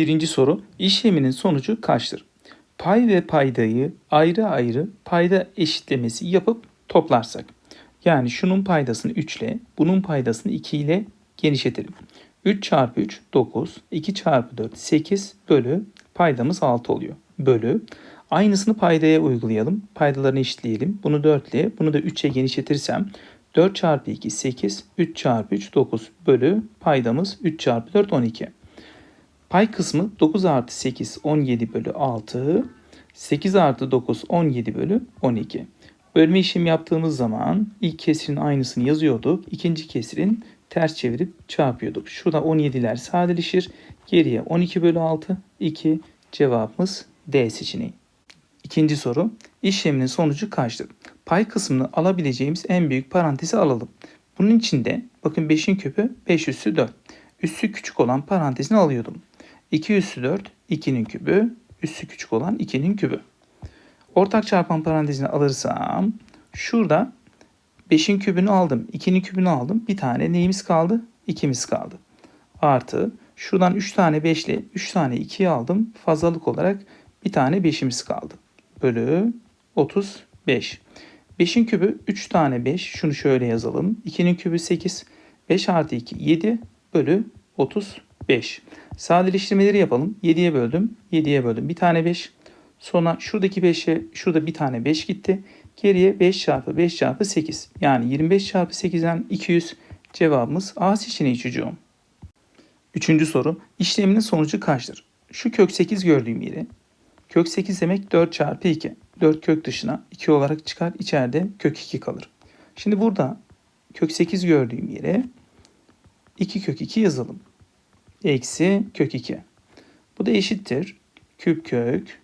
Birinci soru işleminin sonucu kaçtır? Pay ve paydayı ayrı ayrı payda eşitlemesi yapıp toplarsak. Yani şunun paydasını 3 ile bunun paydasını 2 ile genişletelim. 3 çarpı 3 9, 2 çarpı 4 8 bölü paydamız 6 oluyor. Bölü aynısını paydaya uygulayalım. Paydalarını eşitleyelim. Bunu 4 ile bunu da 3'e genişletirsem 4 çarpı 2 8, 3 çarpı 3 9 bölü paydamız 3 çarpı 4 12. Pay kısmı 9 artı 8 17 bölü 6. 8 artı 9 17 bölü 12. Bölme işlemi yaptığımız zaman ilk kesirin aynısını yazıyorduk. İkinci kesirin ters çevirip çarpıyorduk. Şurada 17'ler sadeleşir. Geriye 12 bölü 6 2 cevabımız D seçeneği. İkinci soru. İşleminin sonucu kaçtır? Pay kısmını alabileceğimiz en büyük parantezi alalım. Bunun içinde bakın 5'in küpü 5 üssü 4. Üssü küçük olan parantezini alıyordum. 2 üssü 4 2'nin kübü. Üssü küçük olan 2'nin kübü. Ortak çarpan parantezini alırsam şurada 5'in kübünü aldım. 2'nin kübünü aldım. Bir tane neyimiz kaldı? 2'miz kaldı. Artı şuradan 3 tane 5 ile 3 tane 2'yi aldım. Fazlalık olarak bir tane 5'imiz kaldı. Bölü 35. 5'in kübü 3 tane 5. Şunu şöyle yazalım. 2'nin kübü 8. 5 artı 2 7 bölü 35. Sadeleştirmeleri yapalım. 7'ye böldüm. 7'ye böldüm. Bir tane 5. Sonra şuradaki 5'e şurada bir tane 5 gitti. Geriye 5 çarpı 5 çarpı 8. Yani 25 çarpı 8'den 200 cevabımız A seçeneği çocuğum. Üçüncü soru. İşleminin sonucu kaçtır? Şu kök 8 gördüğüm yeri. Kök 8 demek 4 çarpı 2. 4 kök dışına 2 olarak çıkar. İçeride kök 2 kalır. Şimdi burada kök 8 gördüğüm yere 2 kök 2 yazalım. Eksi kök 2. Bu da eşittir. Küp kök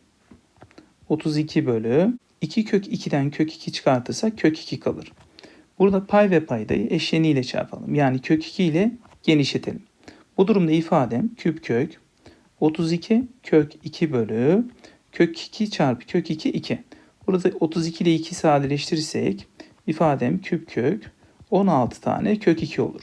32 bölü 2 kök 2'den kök 2 çıkartırsak kök 2 kalır. Burada pay ve paydayı eşleniyle çarpalım. Yani kök 2 ile genişletelim. Bu durumda ifadem küp kök 32 kök 2 bölü kök 2 çarpı kök 2 2. Burada 32 ile 2 sadeleştirirsek ifadem küp kök 16 tane kök 2 olur.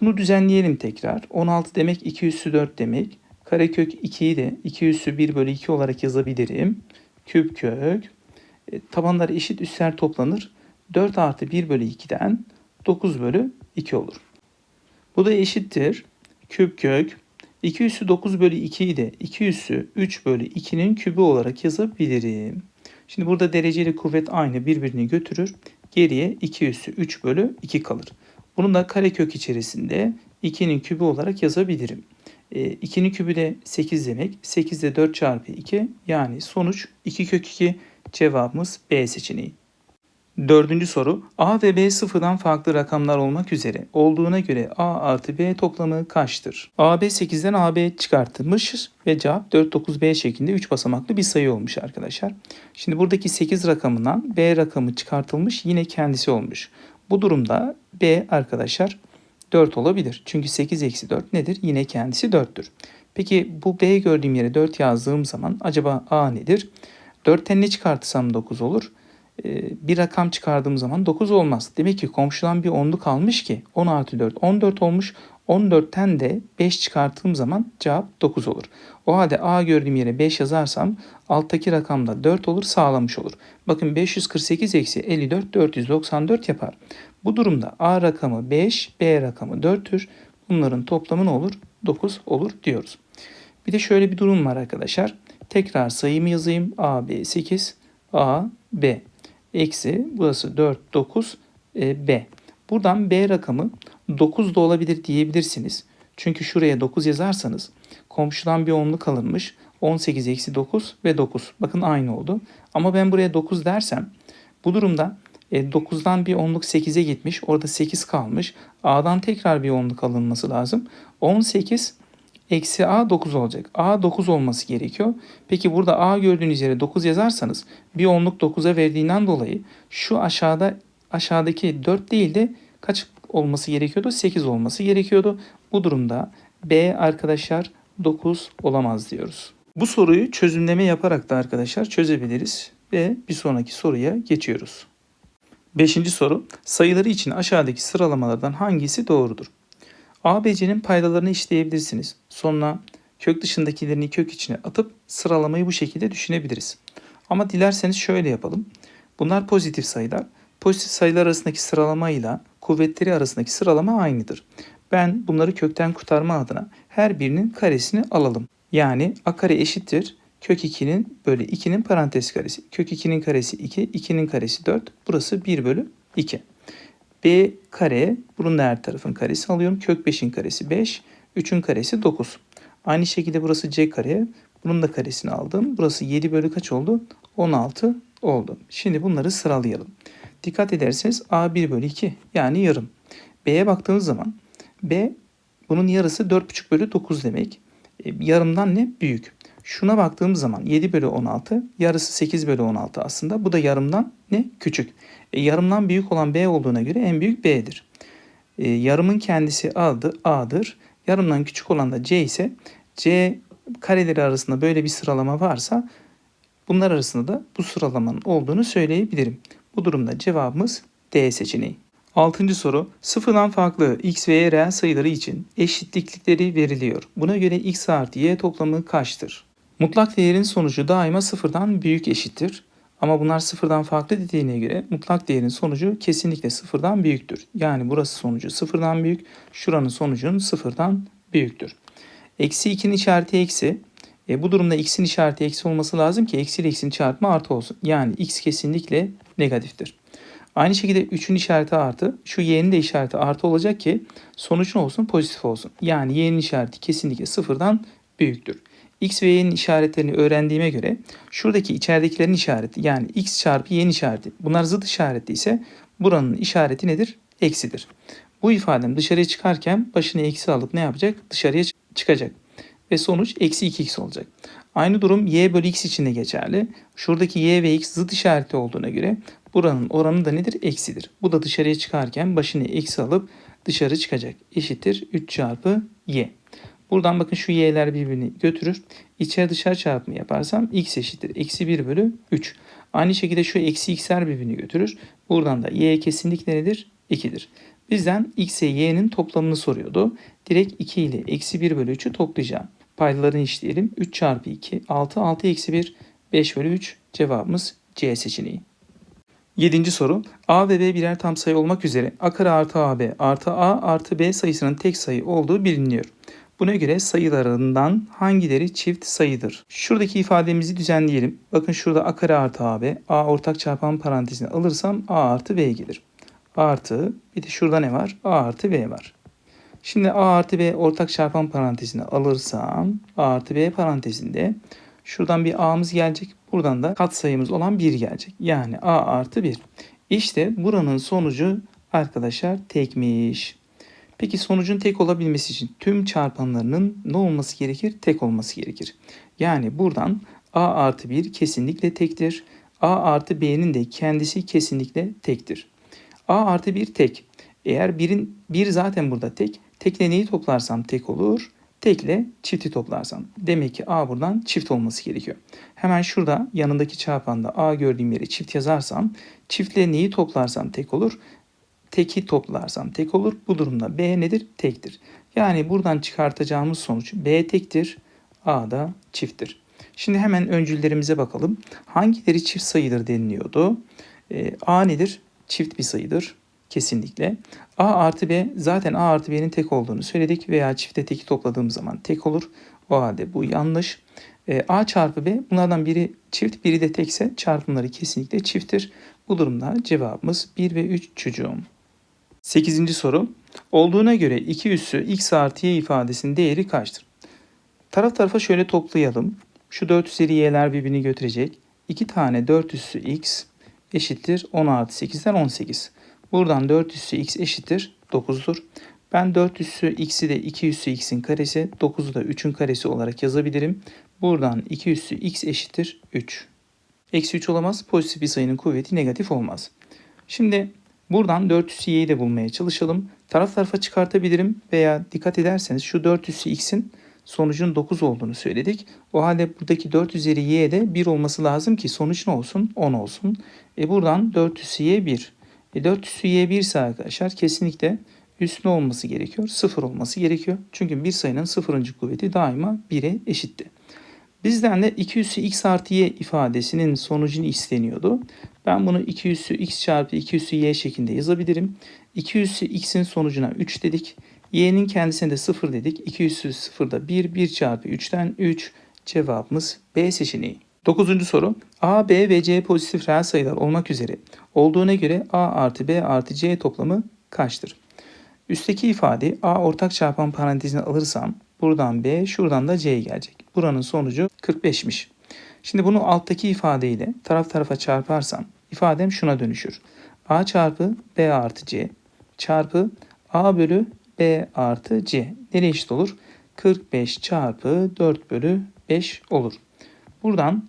Bunu düzenleyelim tekrar. 16 demek 2 üssü 4 demek. Karekök 2'yi de 2 üssü 1 bölü 2 olarak yazabilirim. Küp kök. E, tabanlar eşit üsler toplanır. 4 artı 1 bölü 2'den 9 bölü 2 olur. Bu da eşittir. Küp kök. 2 üssü 9 bölü 2'yi de 2 üssü 3 bölü 2'nin kübü olarak yazabilirim. Şimdi burada dereceli kuvvet aynı birbirini götürür. Geriye 2 üssü 3 bölü 2 kalır. Bunu da karekök içerisinde 2'nin kübü olarak yazabilirim. E, 2'nin kübü de 8 demek. 8 de 4 çarpı 2 yani sonuç 2 kök 2 cevabımız B seçeneği. Dördüncü soru. A ve B sıfırdan farklı rakamlar olmak üzere olduğuna göre A artı B toplamı kaçtır? AB 8'den AB çıkartılmış ve cevap 4, 9, B şeklinde 3 basamaklı bir sayı olmuş arkadaşlar. Şimdi buradaki 8 rakamından B rakamı çıkartılmış yine kendisi olmuş. Bu durumda B arkadaşlar 4 olabilir. Çünkü 8 eksi 4 nedir? Yine kendisi 4'tür. Peki bu B gördüğüm yere 4 yazdığım zaman acaba A nedir? 4'ten ne çıkartırsam 9 olur. Ee, bir rakam çıkardığım zaman 9 olmaz. Demek ki komşudan bir onluk kalmış ki 10 artı 4 14 olmuş. 14'ten de 5 çıkarttığım zaman cevap 9 olur. O halde A gördüğüm yere 5 yazarsam alttaki rakamda 4 olur sağlamış olur. Bakın 548 eksi 54 494 yapar. Bu durumda A rakamı 5, B rakamı 4'tür. Bunların toplamı ne olur? 9 olur diyoruz. Bir de şöyle bir durum var arkadaşlar. Tekrar sayımı yazayım. A, B 8, A, B. Eksi burası 4, 9, e, B. Buradan B rakamı 9 da olabilir diyebilirsiniz. Çünkü şuraya 9 yazarsanız komşudan bir onluk alınmış. 18 eksi 9 ve 9. Bakın aynı oldu. Ama ben buraya 9 dersem bu durumda e, 9'dan bir onluk 8'e gitmiş. Orada 8 kalmış. A'dan tekrar bir onluk alınması lazım. 18 eksi A 9 olacak. A 9 olması gerekiyor. Peki burada A gördüğünüz yere 9 yazarsanız bir onluk 9'a verdiğinden dolayı şu aşağıda aşağıdaki 4 değil de kaç olması gerekiyordu? 8 olması gerekiyordu. Bu durumda B arkadaşlar 9 olamaz diyoruz. Bu soruyu çözümleme yaparak da arkadaşlar çözebiliriz ve bir sonraki soruya geçiyoruz. Beşinci soru. Sayıları için aşağıdaki sıralamalardan hangisi doğrudur? ABC'nin paydalarını işleyebilirsiniz. Sonra kök dışındakilerini kök içine atıp sıralamayı bu şekilde düşünebiliriz. Ama dilerseniz şöyle yapalım. Bunlar pozitif sayılar. Pozitif sayılar arasındaki sıralamayla kuvvetleri arasındaki sıralama aynıdır. Ben bunları kökten kurtarma adına her birinin karesini alalım. Yani a kare eşittir kök 2'nin bölü 2'nin parantez karesi. Kök 2'nin karesi 2, 2'nin karesi 4. Burası 1 bölü 2. B kare, bunun her tarafın karesi alıyorum. Kök 5'in karesi 5, 3'ün karesi 9. Aynı şekilde burası C kare, bunun da karesini aldım. Burası 7 bölü kaç oldu? 16 oldu. Şimdi bunları sıralayalım. Dikkat ederseniz A 1 bölü 2 yani yarım. B'ye baktığımız zaman B bunun yarısı 4,5 bölü 9 demek. E, yarımdan ne? Büyük. Şuna baktığımız zaman 7 bölü 16 yarısı 8 bölü 16 aslında. Bu da yarımdan ne? Küçük. E, yarımdan büyük olan B olduğuna göre en büyük B'dir. E, yarımın kendisi A'dı, A'dır. Yarımdan küçük olan da C ise C kareleri arasında böyle bir sıralama varsa bunlar arasında da bu sıralamanın olduğunu söyleyebilirim. Bu durumda cevabımız D seçeneği. Altıncı soru. Sıfırdan farklı x ve y reel sayıları için eşitlikleri veriliyor. Buna göre x artı y toplamı kaçtır? Mutlak değerin sonucu daima sıfırdan büyük eşittir. Ama bunlar sıfırdan farklı dediğine göre mutlak değerin sonucu kesinlikle sıfırdan büyüktür. Yani burası sonucu sıfırdan büyük, şuranın sonucunun sıfırdan büyüktür. Eksi 2'nin işareti eksi. E, bu durumda x'in işareti eksi olması lazım ki eksi ile x'in çarpımı artı olsun. Yani x kesinlikle negatiftir. Aynı şekilde 3'ün işareti artı. Şu y'nin de işareti artı olacak ki sonuç ne olsun? Pozitif olsun. Yani y'nin işareti kesinlikle sıfırdan büyüktür. X ve y'nin işaretlerini öğrendiğime göre şuradaki içeridekilerin işareti yani x çarpı y'nin işareti bunlar zıt işaretli ise buranın işareti nedir? Eksidir. Bu ifadem dışarıya çıkarken başını eksi alıp ne yapacak? Dışarıya çıkacak. Ve sonuç eksi 2x olacak. Aynı durum y bölü x için de geçerli. Şuradaki y ve x zıt işaretli olduğuna göre buranın oranı da nedir? Eksidir. Bu da dışarıya çıkarken başını eksi alıp dışarı çıkacak. Eşittir 3 çarpı y. Buradan bakın şu y'ler birbirini götürür. İçeri dışarı çarpımı yaparsam x eşittir. Eksi 1 bölü 3. Aynı şekilde şu eksi x'ler birbirini götürür. Buradan da y kesinlikle nedir? 2'dir. Bizden x ve y'nin toplamını soruyordu. Direkt 2 ile eksi 1 bölü 3'ü toplayacağım. Paydalarını işleyelim. 3 çarpı 2 6 6 eksi 1 5 bölü 3 cevabımız C seçeneği. Yedinci soru. A ve B birer tam sayı olmak üzere A kare artı AB artı A artı B sayısının tek sayı olduğu biliniyor. Buna göre sayılarından hangileri çift sayıdır? Şuradaki ifademizi düzenleyelim. Bakın şurada A kare artı AB. A ortak çarpan parantezine alırsam A artı B gelir. A artı bir de şurada ne var? A artı B var. Şimdi A artı B ortak çarpan parantezine alırsam A artı B parantezinde şuradan bir A'mız gelecek. Buradan da katsayımız olan 1 gelecek. Yani A artı 1. İşte buranın sonucu arkadaşlar tekmiş. Peki sonucun tek olabilmesi için tüm çarpanlarının ne olması gerekir? Tek olması gerekir. Yani buradan A artı 1 kesinlikle tektir. A artı B'nin de kendisi kesinlikle tektir. A artı 1 tek. Eğer birin bir zaten burada tek. Tekle neyi toplarsam tek olur. Tekle çifti toplarsam. Demek ki A buradan çift olması gerekiyor. Hemen şurada yanındaki çarpanda A gördüğüm yere çift yazarsam çiftle neyi toplarsam tek olur. Teki toplarsam tek olur. Bu durumda B nedir? Tektir. Yani buradan çıkartacağımız sonuç B tektir. A da çifttir. Şimdi hemen öncüllerimize bakalım. Hangileri çift sayıdır deniliyordu? E, A nedir? Çift bir sayıdır. Kesinlikle. A artı B zaten A artı B'nin tek olduğunu söyledik veya çifte teki topladığım zaman tek olur. O halde bu yanlış. E, A çarpı B bunlardan biri çift biri de tekse çarpımları kesinlikle çifttir. Bu durumda cevabımız 1 ve 3 çocuğum. 8. soru. Olduğuna göre 2 üssü x artı y ifadesinin değeri kaçtır? Taraf tarafa şöyle toplayalım. Şu 4 üzeri y'ler birbirini götürecek. 2 tane 4 üssü x eşittir 10 artı 8'den 18. Buradan 4 üssü x eşittir 9'dur. Ben 4 üssü x'i de 2 üssü x'in karesi, 9'u da 3'ün karesi olarak yazabilirim. Buradan 2 üssü x eşittir 3. Eksi 3 olamaz. Pozitif bir sayının kuvveti negatif olmaz. Şimdi buradan 4 üssü y'yi de bulmaya çalışalım. Taraf tarafa çıkartabilirim veya dikkat ederseniz şu 4 üssü x'in sonucun 9 olduğunu söyledik. O halde buradaki 4 üzeri y de 1 olması lazım ki sonuç ne olsun? 10 olsun. E buradan 4 üssü y 1. E 4 üssü y 1 ise arkadaşlar kesinlikle üstüne olması gerekiyor. 0 olması gerekiyor. Çünkü bir sayının sıfırıncı kuvveti daima 1'e eşitti. Bizden de 2 üssü x artı y ifadesinin sonucunu isteniyordu. Ben bunu 2 üssü x çarpı 2 üssü y şeklinde yazabilirim. 2 üssü x'in sonucuna 3 dedik. y'nin kendisine de 0 dedik. 2 üssü 0 da 1. 1 çarpı 3'ten 3. Cevabımız B seçeneği. Dokuzuncu soru. A, B ve C pozitif reel sayılar olmak üzere olduğuna göre A artı B artı C toplamı kaçtır? Üstteki ifade A ortak çarpan parantezine alırsam buradan B şuradan da C gelecek. Buranın sonucu 45'miş. Şimdi bunu alttaki ifadeyle taraf tarafa çarparsam ifadem şuna dönüşür. A çarpı B artı C çarpı A bölü B artı C. Nereye eşit olur? 45 çarpı 4 bölü 5 olur. Buradan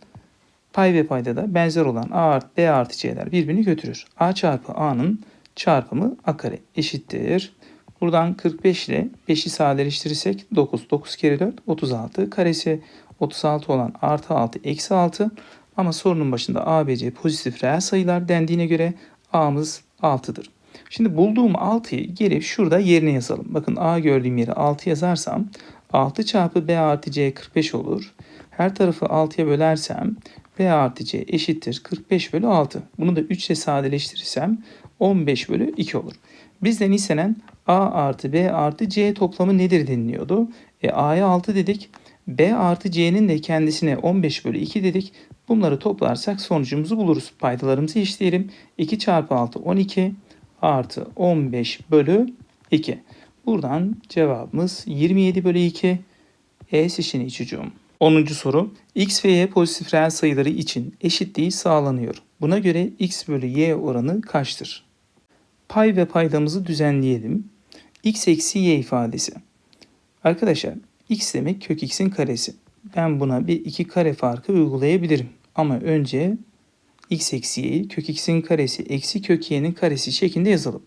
pay ve payda da benzer olan A artı B artı C'ler birbirini götürür. A çarpı A'nın çarpımı A kare eşittir. Buradan 45 ile 5'i sadeleştirirsek 9. 9 kere 4 36. Karesi 36 olan artı 6 eksi 6. Ama sorunun başında A, B, C pozitif reel sayılar dendiğine göre A'mız 6'dır. Şimdi bulduğum 6'yı gelip şurada yerine yazalım. Bakın A gördüğüm yere 6 yazarsam 6 çarpı B artı C 45 olur. Her tarafı 6'ya bölersem B artı C eşittir 45 bölü 6. Bunu da 3 ile sadeleştirirsem 15 bölü 2 olur. Bizden istenen A artı B artı C toplamı nedir deniliyordu. E, A'ya 6 dedik. B artı C'nin de kendisine 15 bölü 2 dedik. Bunları toplarsak sonucumuzu buluruz. Paydalarımızı eşitleyelim. 2 çarpı 6 12 artı 15 bölü 2. Buradan cevabımız 27 bölü 2. E seçeneği çocuğum. 10. soru. X ve Y pozitif reel sayıları için eşitliği sağlanıyor. Buna göre X bölü Y oranı kaçtır? Pay ve paydamızı düzenleyelim. X eksi Y ifadesi. Arkadaşlar X demek kök X'in karesi. Ben buna bir iki kare farkı uygulayabilirim. Ama önce X eksi Y'yi kök X'in karesi eksi kök Y'nin karesi şeklinde yazalım.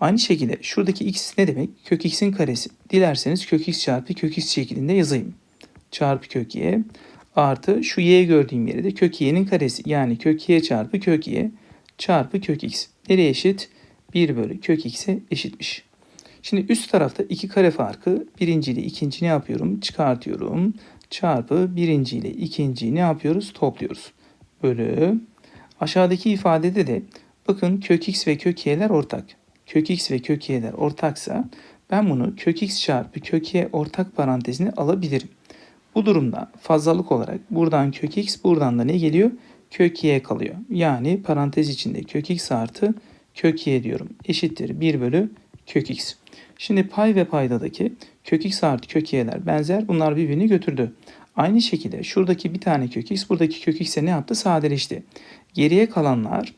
Aynı şekilde şuradaki X ne demek? Kök X'in karesi. Dilerseniz kök X çarpı kök X şeklinde yazayım çarpı kök y artı şu y gördüğüm yere de kök y'nin karesi yani kök y çarpı kök y çarpı kök x. Nereye eşit? 1 bölü kök x'e eşitmiş. Şimdi üst tarafta iki kare farkı birinci ile ikinci ne yapıyorum? Çıkartıyorum. Çarpı birinci ile ikinci ne yapıyoruz? Topluyoruz. Bölü. Aşağıdaki ifadede de bakın kök x ve kök y'ler ortak. Kök x ve kök y'ler ortaksa ben bunu kök x çarpı kök y ortak parantezine alabilirim. Bu durumda fazlalık olarak buradan kök x buradan da ne geliyor? Kök y kalıyor. Yani parantez içinde kök x artı kök y diyorum. Eşittir 1 bölü kök x. Şimdi pay ve paydadaki kök x artı kök y'ler benzer. Bunlar birbirini götürdü. Aynı şekilde şuradaki bir tane kök x buradaki kök x'e ne yaptı? Sadeleşti. Geriye kalanlar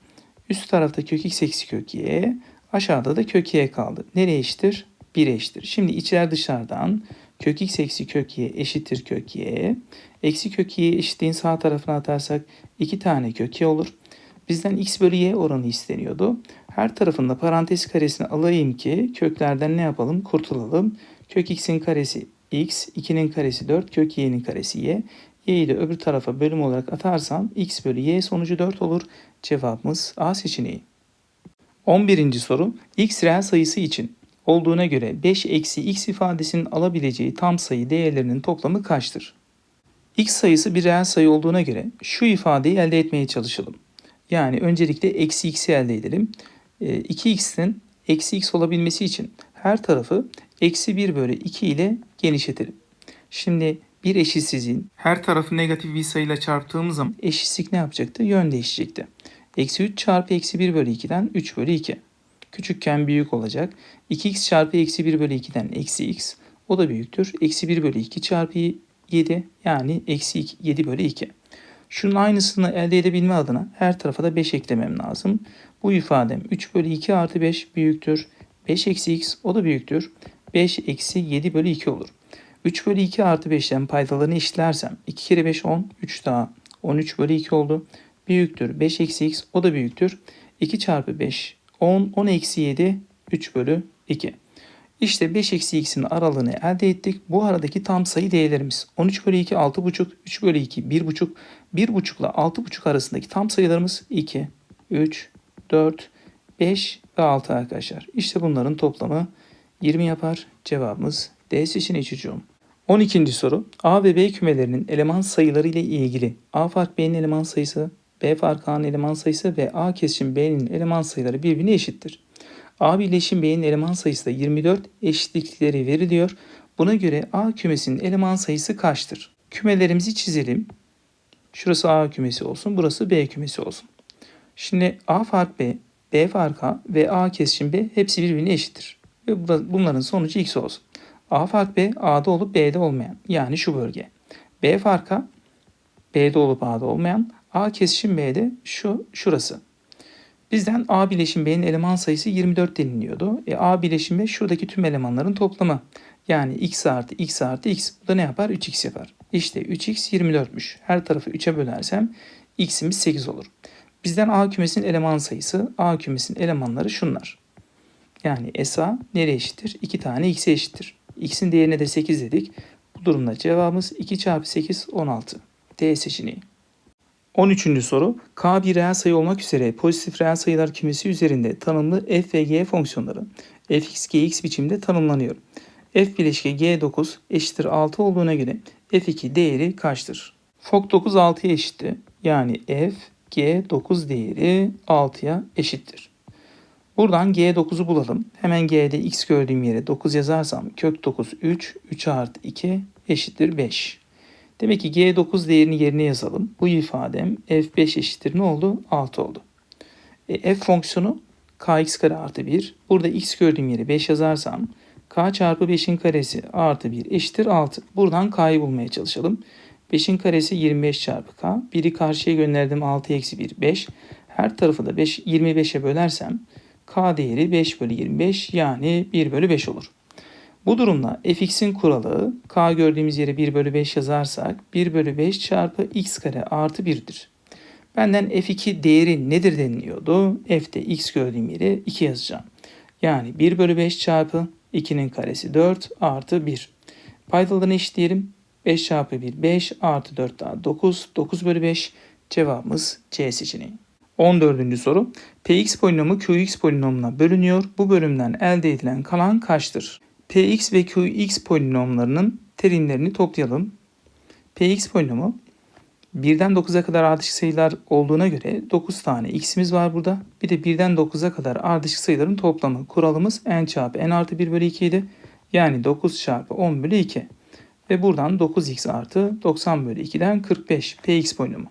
üst tarafta kök x eksi kök y aşağıda da kök y kaldı. Nereye eşittir? 1 eşittir. Şimdi içler dışarıdan Kök x eksi kök y eşittir kök y. Eksi kök y eşitliğin sağ tarafına atarsak 2 tane kök y olur. Bizden x bölü y oranı isteniyordu. Her tarafında parantez karesini alayım ki köklerden ne yapalım? Kurtulalım. Kök x'in karesi x, 2'nin karesi 4, kök y'nin karesi y. y'yi de öbür tarafa bölüm olarak atarsam x bölü y sonucu 4 olur. Cevabımız A seçeneği. 11. soru. x reel sayısı için olduğuna göre 5 eksi x ifadesinin alabileceği tam sayı değerlerinin toplamı kaçtır? x sayısı bir reel sayı olduğuna göre şu ifadeyi elde etmeye çalışalım. Yani öncelikle eksi x'i elde edelim. 2x'in ee, eksi x olabilmesi için her tarafı eksi 1 bölü 2 ile genişletelim. Şimdi bir eşitsizliğin her tarafı negatif bir sayıyla çarptığımız zaman eşitsizlik ne yapacaktı? Yön değişecekti. Eksi 3 çarpı eksi 1 bölü 2'den 3 bölü 2 küçükken büyük olacak. 2x çarpı eksi 1 bölü 2'den eksi x. O da büyüktür. Eksi 1 bölü 2 çarpı 7 yani eksi 7 bölü 2. Şunun aynısını elde edebilme adına her tarafa da 5 eklemem lazım. Bu ifadem 3 bölü 2 artı 5 büyüktür. 5 eksi x o da büyüktür. 5 eksi 7 bölü 2 olur. 3 bölü 2 artı 5'ten paydalarını eşitlersem 2 kere 5 10, 3 daha 13 bölü 2 oldu. Büyüktür 5 eksi x o da büyüktür. 2 çarpı 5 10, 10 eksi 7, 3 bölü 2. İşte 5 eksi x'in aralığını elde ettik. Bu aradaki tam sayı değerlerimiz 13 bölü 2 6,5, 3 bölü 2 1,5, 1,5 ile 6,5 arasındaki tam sayılarımız 2, 3, 4, 5 ve 6 arkadaşlar. İşte bunların toplamı 20 yapar. Cevabımız D seçeneği çocuğum. 12. soru. A ve B kümelerinin eleman sayıları ile ilgili A fark B'nin eleman sayısı, B fark A'nın eleman sayısı ve A kesişim B'nin eleman sayıları birbirine eşittir. A birleşim B'nin eleman sayısı da 24 eşitlikleri veriliyor. Buna göre A kümesinin eleman sayısı kaçtır? Kümelerimizi çizelim. Şurası A kümesi olsun, burası B kümesi olsun. Şimdi A fark B, B fark A ve A kesişim B hepsi birbirine eşittir. Ve bu- bunların sonucu x olsun. A fark B, A'da olup B'de olmayan. Yani şu bölge. B fark A, B'de olup A'da olmayan. A kesişim B'de şu, şurası. Bizden A bileşim B'nin eleman sayısı 24 deniliyordu. E, A bileşim B şuradaki tüm elemanların toplamı. Yani x artı x artı x. Bu da ne yapar? 3x yapar. İşte 3x 24'müş. Her tarafı 3'e bölersem x'imiz 8 olur. Bizden A kümesinin eleman sayısı, A kümesinin elemanları şunlar. Yani SA nereye eşittir? 2 tane x'e eşittir. X'in değerine de 8 dedik. Bu durumda cevabımız 2 çarpı 8 16. D seçeneği. 13. soru. K bir reel sayı olmak üzere pozitif reel sayılar kümesi üzerinde tanımlı f ve g fonksiyonları fx, gx biçimde tanımlanıyor. f bileşke g9 eşittir 6 olduğuna göre f2 değeri kaçtır? Fok 9 6'ya eşitti. Yani f g9 değeri 6'ya eşittir. Buradan G9'u bulalım. Hemen G'de x gördüğüm yere 9 yazarsam kök 9 3, 3 artı 2 eşittir 5. Demek ki G9 değerini yerine yazalım. Bu ifadem F5 eşittir ne oldu? 6 oldu. E, F fonksiyonu kx kare artı 1. Burada x gördüğüm yere 5 yazarsam k çarpı 5'in karesi artı 1 eşittir 6. Buradan k'yı bulmaya çalışalım. 5'in karesi 25 çarpı k. 1'i karşıya gönderdim 6 eksi 1 5. Her tarafı da 5, 25'e bölersem k değeri 5 bölü 25 yani 1 bölü 5 olur. Bu durumda fx'in kuralı k gördüğümüz yere 1 bölü 5 yazarsak 1 bölü 5 çarpı x kare artı 1'dir. Benden f2 değeri nedir deniliyordu? f'de x gördüğüm yere 2 yazacağım. Yani 1 bölü 5 çarpı 2'nin karesi 4 artı 1. Paydalarını eşitleyelim. 5 çarpı 1 5 artı 4 daha 9. 9 bölü 5 cevabımız C seçeneği. 14. soru. Px polinomu Qx polinomuna bölünüyor. Bu bölümden elde edilen kalan kaçtır? Px ve Qx polinomlarının terimlerini toplayalım. Px polinomu 1'den 9'a kadar ardışık sayılar olduğuna göre 9 tane x'imiz var burada. Bir de 1'den 9'a kadar ardışık sayıların toplamı. Kuralımız n çarpı n artı 1 bölü 2 idi. Yani 9 çarpı 10 bölü 2. Ve buradan 9x artı 90 bölü 2'den 45 px polinomu.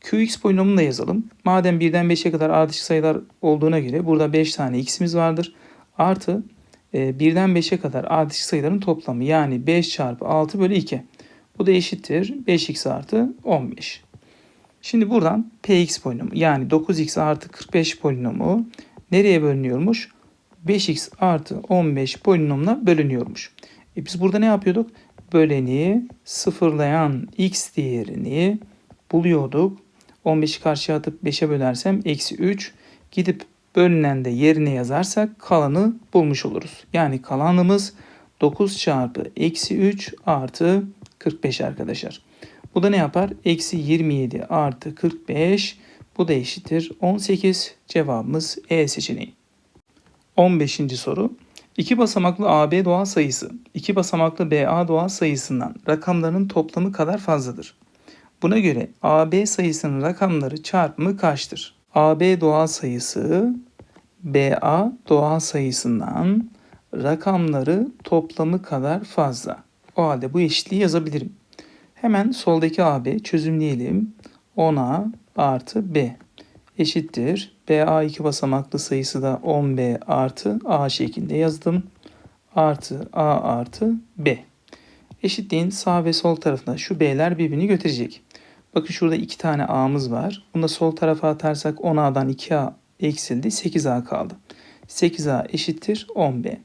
Qx polinomunu da yazalım. Madem 1'den 5'e kadar ardışık sayılar olduğuna göre burada 5 tane x'imiz vardır. Artı 1'den 5'e kadar ardışık sayıların toplamı yani 5 çarpı 6 bölü 2. Bu da eşittir 5x artı 15. Şimdi buradan px polinomu yani 9x artı 45 polinomu nereye bölünüyormuş? 5x artı 15 polinomuna bölünüyormuş. E biz burada ne yapıyorduk? Böleni sıfırlayan x değerini buluyorduk. 15'i karşıya atıp 5'e bölersem eksi 3. Gidip bölünen de yerine yazarsak kalanı bulmuş oluruz. Yani kalanımız 9 çarpı eksi 3 artı 45 arkadaşlar. Bu da ne yapar? Eksi 27 artı 45. Bu da eşittir 18. Cevabımız E seçeneği. 15. soru. İki basamaklı AB doğal sayısı, iki basamaklı BA doğal sayısından rakamlarının toplamı kadar fazladır. Buna göre AB sayısının rakamları çarpımı kaçtır? AB doğal sayısı BA doğal sayısından rakamları toplamı kadar fazla. O halde bu eşitliği yazabilirim. Hemen soldaki AB çözümleyelim. 10A artı B eşittir. BA iki basamaklı sayısı da 10B artı A şeklinde yazdım. Artı A artı B. Eşitliğin sağ ve sol tarafına şu B'ler birbirini götürecek. Bakın şurada iki tane A'mız var. Bunu da sol tarafa atarsak 10A'dan 2A eksildi. 8A kaldı. 8A eşittir 10B.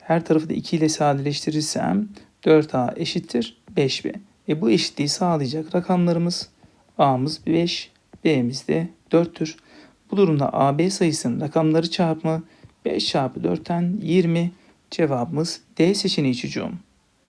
Her tarafı da 2 ile sadeleştirirsem 4A eşittir 5B. E bu eşitliği sağlayacak rakamlarımız A'mız 5, B'miz de 4'tür. Bu durumda AB sayısının rakamları çarpımı 5 çarpı 4'ten 20 cevabımız D seçeneği çocuğum.